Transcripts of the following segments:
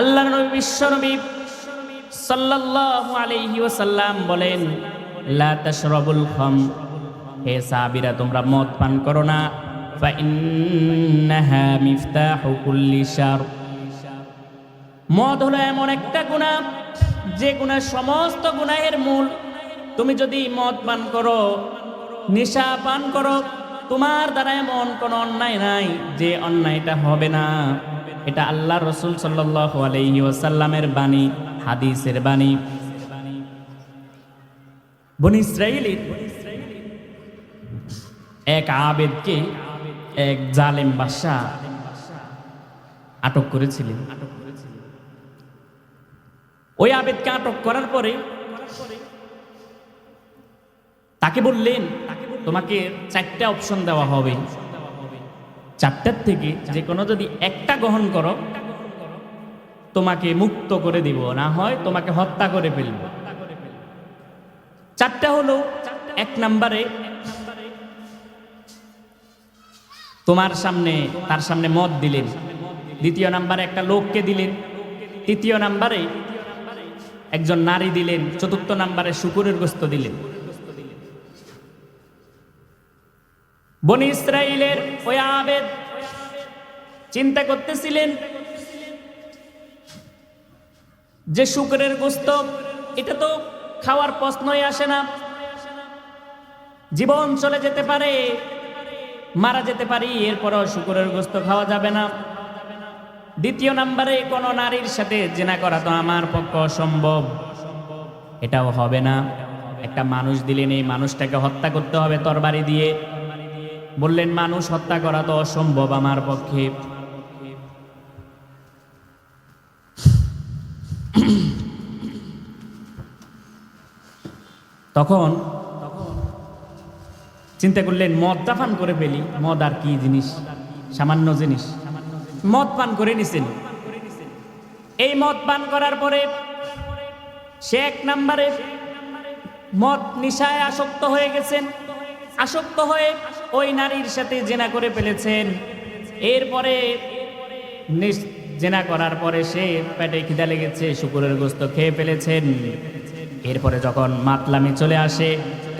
আল্লাহ নবী বিশ্বনবী সাল্লাল্লাহু আলাইহি ওয়াসাল্লাম বলেন, লা তাশরাবুল খাম হে সাহাবীরা, তোমরা মদ পান করো না। ফা ইন্নাহা মিফতাহু কুল্লি শার মদ হলো এমন একটা গুনাহ যে গুনাহ সমস্ত গুনাহের মূল। তুমি যদি মদ পান করো, নেশা পান করো, তোমার দ্বারা এমন কোনো অন্যায় নাই যে অন্যায়টা হবে না। এটা আল্লাহ রসুল ওয়াসাল্লামের বাণী, হাদিসের বাণী। বনি ইসরাইলি এক আবেদকে এক জালেম বাদশাহ আটক করেছিলেন। ওই আবেদকে আটক করার পরে তাকে বললেন, তোমাকে চারটা অপশন দেওয়া হবে। চারটার থেকে যে কোনো যদি একটা গ্রহণ করো, তোমাকে মুক্ত করে দিব, না হয় তোমাকে হত্যা করে ফেলব। চারটা হলো এক নম্বরে তোমার সামনে, তার সামনে মদ দিলেন। দ্বিতীয় নাম্বারে একটা লোককে দিলেন। তৃতীয় নাম্বারে একজন নারী দিলেন। চতুর্থ নাম্বারে শুকুরের গোস্ত দিলেন। বনি ইসরায়েলের ওই আবেদ চিন্তা করতেছিলেন যে শুকরের গোস্ত, এটা তো খাওয়ার প্রশ্নই আসে না। জীবন চলে যেতে পারে, মারা যেতে পারি, এরপরও শুকরের গোস্ত খাওয়া যাবে না। দ্বিতীয় নাম্বারে কোনো নারীর সাথে জেনা করা তো আমার পক্ষে অসম্ভব। এটাও হবে না। একটা মানুষ দিলেন, এই মানুষটাকে হত্যা করতে হবে তরবারি দিয়ে। বললেন, মানুষ হত্যা করা তো অসম্ভব আমার পক্ষে। তখন চিন্তা করলেন, মদ পান করে ফেলি, মদ আর কি জিনিস? সামান্য জিনিস। মদ পান করে নিছেন। এই মদ পান করার পরে সে এক নম্বরে মদ নিশায় আসক্ত হয়ে গেছেন। আসক্ত হয়ে ওই নারীর সাথে জেনা করে ফেলেছেন। এরপরে জেনা করার পরে সে পেটে খিদা লেগেছে, শুকুরের গোস্ত খেয়ে ফেলেছেন। এরপরে যখন মাতলামি চলে আসে,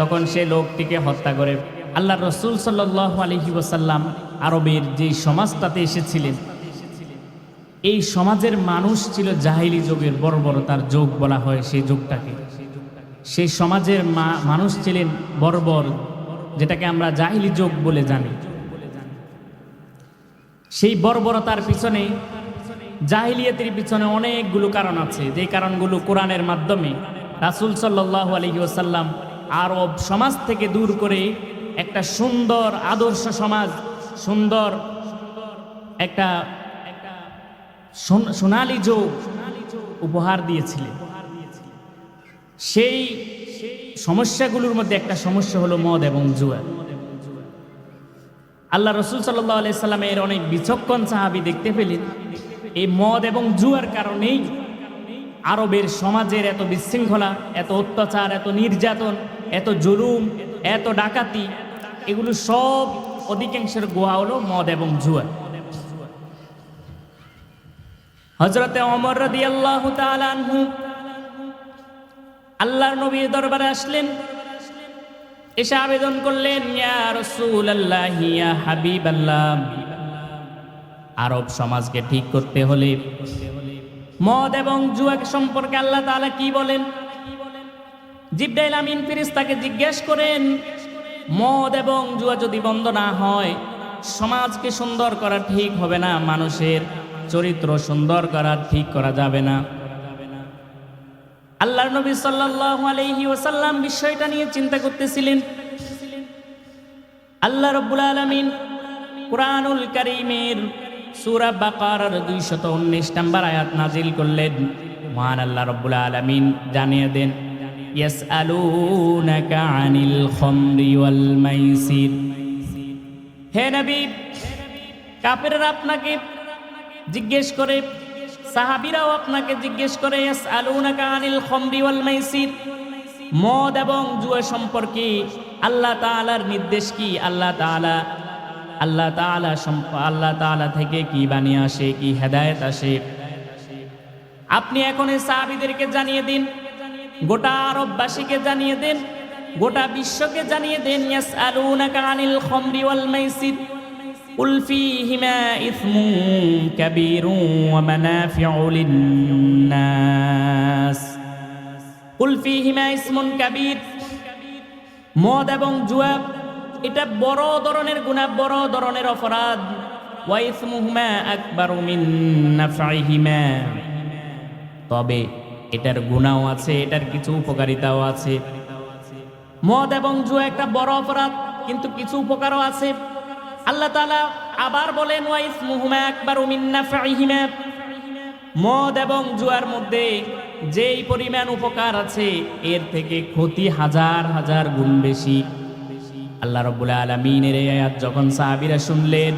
তখন সে লোকটিকে হত্যা করে। আল্লাহ রসুল সাল্লাহ আলহি আরবের যে সমাজটাতে এসেছিলেন, এই সমাজের মানুষ ছিল জাহিলি যুগের বর্বরতার যোগ বলা হয় সেই যুগটাকে। সেই সমাজের মানুষ ছিলেন বর্বর যেটাকে আমরা জাহিলি যোগ বলে জানি। সেই বর্বরতার পিছনে, জাহিলিয়াতির পিছনে অনেকগুলো কারণ আছে। যে কারণগুলো কোরআনের মাধ্যমে রাসুল সাল্লাহ আলহি ওসাল্লাম আরব সমাজ থেকে দূর করে একটা সুন্দর আদর্শ সমাজ, সুন্দর একটা সোন- সোনালী যোগ উপহার দিয়েছিলেন। সেই সমস্যাগুলোর মধ্যে একটা সমস্যা হলো মদ এবং জুয়া। আল্লাহ রসুল সাল্লাহ সাল্লামের অনেক বিচক্ষণ সাহাবি দেখতে পেলেন, এই মদ এবং জুয়ার কারণেই আরবের সমাজের এত বিশৃঙ্খলা, এত অত্যাচার, এত নির্যাতন, এত জুলুম, এত ডাকাতি, এগুলো সব অধিকাংশের গোয়া হলো মদ এবং জুয়া। হজরতে অমর রদি আল্লাহ আনহু আল্লাহর নবীর দরবারে আসলেন। এসে আবেদন করলেন, ইয়া রসুল আল্লাহ হাবিব আল্লাহ আরব সমাজকে ঠিক করতে হলে মদ এবং জুয়া সম্পর্কে আল্লাহ তাআলা কি বলেন? জিব্রাইল আমিন ফিরিস্তাকে জিজ্ঞেস করেন, মদ এবং জুয়া যদি বন্ধ না হয়, সমাজকে সুন্দর করা ঠিক হবে না, মানুষের চরিত্র সুন্দর করা ঠিক করা যাবে না। আল্লাহর নবী ওয়াসাল্লাম বিষয়টা নিয়ে চিন্তা করতেছিলেন। আল্লাহ রব্বুল আলামিন কুরআনুল কারীমের সূরা বাকারার 219 নম্বর আয়াত নাজিল করলেন। মহান আল্লাহ রব্বুল আলামিন জানিয়ে দেন আপনাকে জিজ্ঞেস করে সাহাবিরাও আপনাকে জিজ্ঞেস করে আনিল মাইসির? মদ এবং জুয়া সম্পর্কে আল্লাহ তাআলার নির্দেশ কি? আল্লাহ তাআলা, আল্লাহ সম্প- আল্লাহ তাআলা থেকে কি বানিয়ে আসে, কি হেদায়েত আসে? আপনি এখন এই সাহাবিদেরকে জানিয়ে দিন, গোটা আরববাসীকে জানিয়ে দেন, গোটা বিশ্বকে জানিয়ে দেন, ইয়াসআলুনাকা আনিল খামরি ওয়াল মাইসির? قل فيهما إثم كبير ومنافع للناس قل فيهما اسم كبير মদ এবং জুয়া এটা বড় ধরনের গুনাহ বড় ধরনের অপরাধ ওয়াইসমুহুমা আকবারু মিন নাফআইহিমা তবে এটার গুণাও আছে এটার কিছু উপকারিতাও আছে মদ এবং জুয়া একটা বড় অপরাধ কিন্তু কিছু উপকারও আছে আল্লাহ তাআলা আবার বলেন ওয়াইসমুহুমা একবার মিন নাফআইহিমা। মদ এবং জুয়ার মধ্যে যেই পরিমাণ উপকার আছে, এর থেকে ক্ষতি হাজার হাজার গুণ বেশি। আল্লাহ রব্বুল আলমিনের আয়াত যখন সাহাবিরা শুনলেন,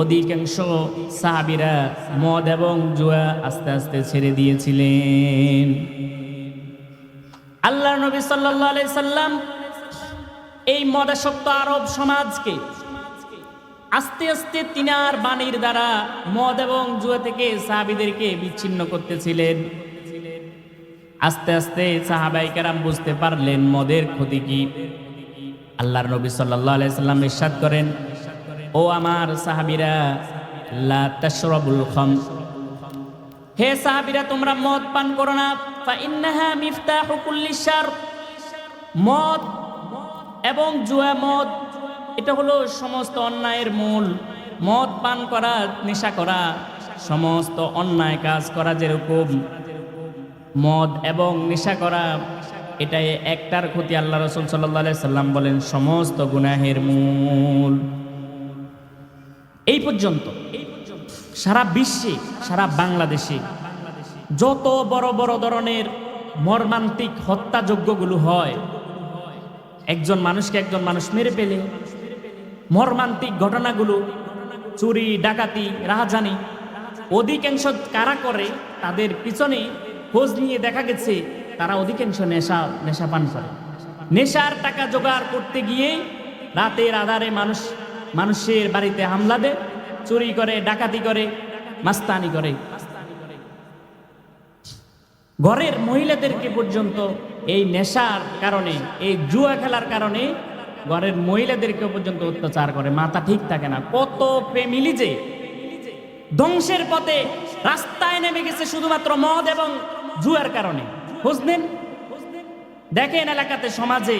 অধিকাংশ সাহাবিরা মদ এবং জুয়া আস্তে আস্তে ছেড়ে দিয়েছিলেন। আল্লাহ নবী সাল্লাহ সাল্লাম এই মদাসক্ত আরব সমাজকে আস্তে আস্তে তিনার বাণীর দ্বারা মদ এবং জুয়া থেকে সাহাবিদেরকে বিচ্ছিন্ন করতেছিলেন। আস্তে আস্তে সাহাবাই কেরাম বুঝতে পারলেন মদের ক্ষতি কি। আল্লাহর নবী সাল্লাহ আলাইসাল্লাম ইরশাদ করেন, ও আমার সাহাবিরা, লা তাশরাবুল খাম। হে সাহাবীরা, তোমরা মদ পান করো না। ফা ইন্নাহা মিফতাহু কুল্লি শার। মদ এবং জুয়া মদ এটা হলো সমস্ত অন্যায়ের মূল। মদ পান করা, নেশা করা, সমস্ত অন্যায় কাজ করা যেরকম। মদ এবং নেশা করা, এটাই একটার ক্ষতি আল্লাহ রসুল সাল্লাহ সাল্লাম বলেন সমস্ত গুনাহের মূল। এই পর্যন্ত সারা বিশ্বে, সারা বাংলাদেশে যত বড় বড় ধরনের মর্মান্তিক হত্যাযজ্ঞগুলো হয়, একজন মানুষকে একজন মানুষ মেরে পেলে মর্মান্তিক ঘটনাগুলো, চুরি, ডাকাতি, রাহাজানি, অধিকাংশ কারা করে, তাদের পিছনে খোঁজ নিয়ে দেখা গেছে, তারা অধিকাংশ নেশা নেশা পান করে। নেশার টাকা জোগাড় করতে গিয়ে রাতের আধারে মানুষ, মানুষের বাড়িতে হামলা দেয়, চুরি করে, ডাকাতি করে, মাস্তানি করে। ঘরের মহিলাদেরকে পর্যন্ত এই নেশার কারণে, এই জুয়া খেলার কারণে ঘরের মহিলাদেরকে পর্যন্ত অত্যাচার করে, মাথা ঠিক থাকে না। কত ফ্যামিলি যে ধ্বংসের পথে রাস্তায় নেমে গেছে শুধুমাত্র মদ এবং জুয়ার কারণে। বুঝলেন? দেখেন এলাকাতে, সমাজে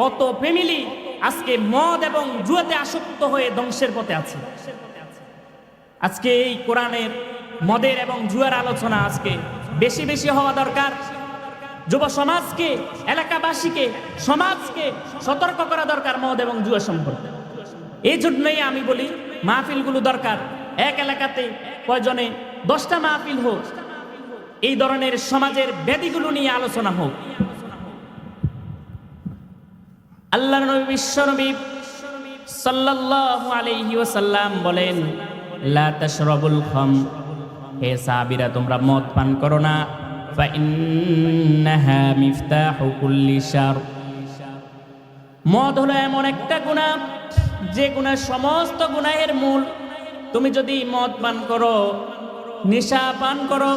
কত ফ্যামিলি আজকে মদ এবং জুয়াতে আসক্ত হয়ে ধ্বংসের পথে আছে। আজকে এই কোরআনের মদের এবং জুয়ার আলোচনা আজকে বেশি বেশি হওয়া দরকার। যুব সমাজকে, এলাকাবাসীকে, সমাজকে সতর্ক করা দরকার মদ এবং জুয়া সম্পর্কে। এই জন্যই আমি বলি, মাহফিলগুলো দরকার। এক এলাকাতে কয়জনে দশটা মাহফিল হোক, এই ধরনের সমাজের ব্যাধিগুলো নিয়ে আলোচনা হোক। আল্লাহ নবী বিশ্ব নবী সাল্লাল্লাহু আলাইহি ওয়াসাল্লাম বলেন, লা তাশরাবুল খাম হে সাহাবীরা, তোমরা মদ পান করো না। মদ হলো এমন একটা গুনাহ যে গুনাহ সমস্ত গুনাহের মূল। তুমি যদি মদ পান করো, নেশা পান করো,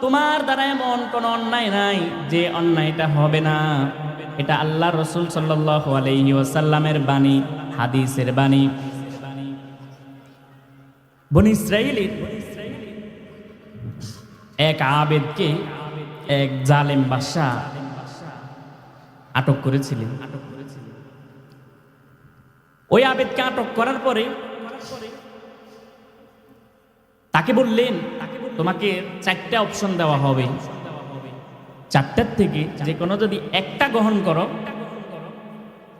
তোমার দ্বারা এমন কোনো অন্যায় নাই যে অন্যায়টা হবে না। এটা আল্লাহ রসুল সাল্লাল্লাহু আলাইহি ওয়াসাল্লামের বাণী, হাদিসের বাণী। বনি ইসরাইলের এক আবেদকে এক জালেম বাদশাহ আটক করেছিলেন। ওই আবেদকে আটক করার পরে তাকে বললেন, তোমাকে চারটা অপশন দেওয়া হবে। চারটার থেকে যে কোনো যদি একটা গ্রহণ করো,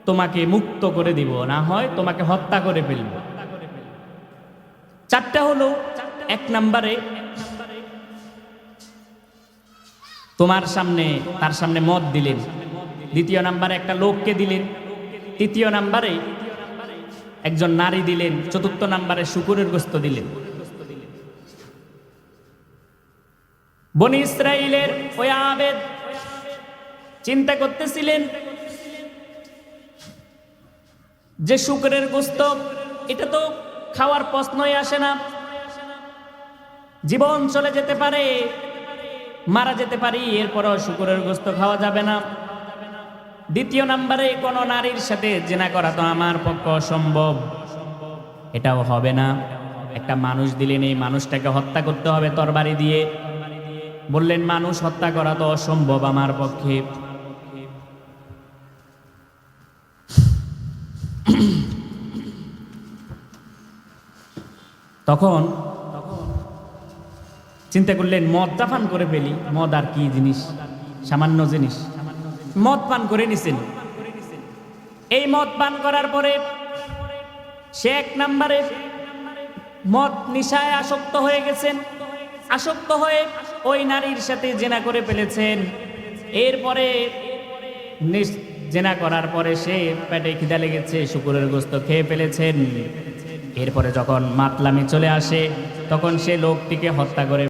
তোমাকে মুক্ত করে দিব। না হয় তোমাকে হত্যা করে ফেলব। চারটা হলো এক নম্বরে তোমার সামনে, তার সামনে মদ দিলেন। দ্বিতীয় নাম্বারে একটা লোককে দিলেন। তৃতীয় নাম্বারে একজন নারী দিলেন। চতুর্থ নাম্বারে শুকুরের গোস্ত দিলেন। বনি ইসরায়েলের ওই আবেদ চিন্তা করতেছিলেন যে শুকরের গোস্ত, এটা তো খাওয়ার প্রশ্নই আসে না। জীবন চলে যেতে পারে মারা যেতে পারি, এরপরও শুকুরের গোস্ত খাওয়া যাবে না। দ্বিতীয় নাম্বারে, কোনো নারীর সাথে জেনা করা তো আমার পক্ষে অসম্ভব। এটাও হবে না। একটা মানুষ দিলেন, এই মানুষটাকে হত্যা করতে হবে তরবারি দিয়ে। বললেন, মানুষ হত্যা করা তো অসম্ভব আমার পক্ষে। তখন চিন্তা করলেন মদটা পান করে ফেলি, মদ আর কি জিনিস? সামান্য জিনিস। মদ পান করে নিছেন। এই মদ পান করার পরে সে এক নম্বরে মদ নিশায় আসক্ত হয়ে গেছেন। আসক্ত হয়ে ওই নারীর সাথে জেনা করে ফেলেছেন। এরপরে জেনা করার পরে সে পেটে খিদা লেগেছে, শুকুরের গোস্ত খেয়ে ফেলেছেন। এরপরে যখন মাতলামি চলে আসে, তখন সে লোকটিকে হত্যা করে